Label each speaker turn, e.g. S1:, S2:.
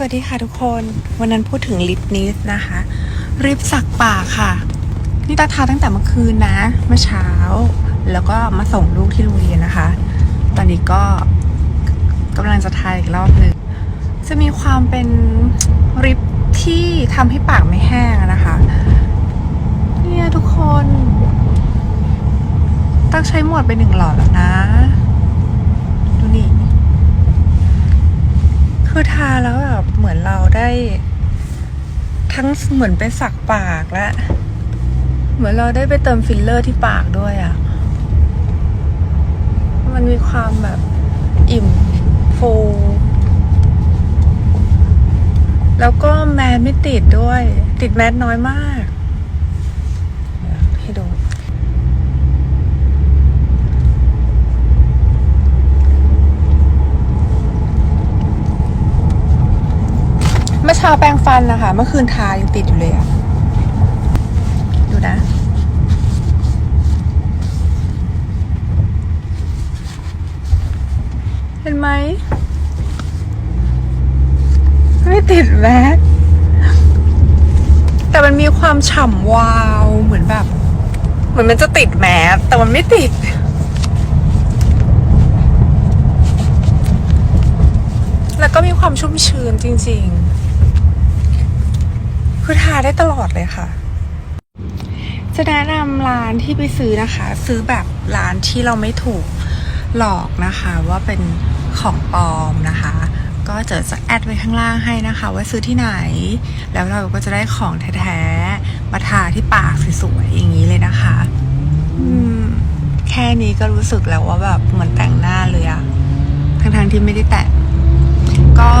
S1: สวัสดีค่ะทุกคน วันนั้นพูดถึงลิปนิสนะคะริปสักปากค่ะ นี่ตาทาตั้งแต่เมื่อคืนนะ เมื่อเช้า แล้วก็มาส่งลูกที่โรงเรียนนะคะ ตอนนี้ก็กำลังจะทาอีกรอบหนึ่งจะมีความเป็นริปที่ทำให้ปากไม่แห้งนะคะ เนี่ยทุกคน ตั้งใช้หมดไปหนึ่งหลอดแล้วนะ ดูนี่ คือทาแล้วแบบเหมือนเราได้ ทั้งเหมือนไปสักปากและเหมือนเราได้ไปเติมฟิลเลอร์ที่ปากด้วยอะ่ะ มันมีความแบบอิ่มฟูแล้วก็แมสไม่ติดด้วย ติดแมสน้อยมากเดี๋ยวให้ดู เช้าแปรงฟันนะคะเมื่อคืนทายังติดอยู่เลยอะดูนะ เห็นไหม ไม่ติดแมสแต่มันมีความฉ่ำวาวเหมือนแบบ เหมือนมันจะติดแมสแต่มันไม่ติดแล้วก็มีความชุ่มชื้นจริง ๆ ได้ตลอดเลยค่ะ จะแนะนำร้านที่ไปซื้อนะคะ ซื้อแบบร้านที่เราไม่ถูกหลอกนะคะ ว่าเป็นของปลอมนะคะ ก็จะจะแอดไว้ข้างล่างให้นะคะ ว่าซื้อที่ไหน แล้วเราก็จะได้ของแท้ๆมาทาที่ปากสวยๆอย่างนี้เลยนะคะแค่นี้ก็รู้สึกแล้วว่าแบบเหมือนแต่งหน้าเลยอะทั้งๆที่ไม่ได้แต่งก็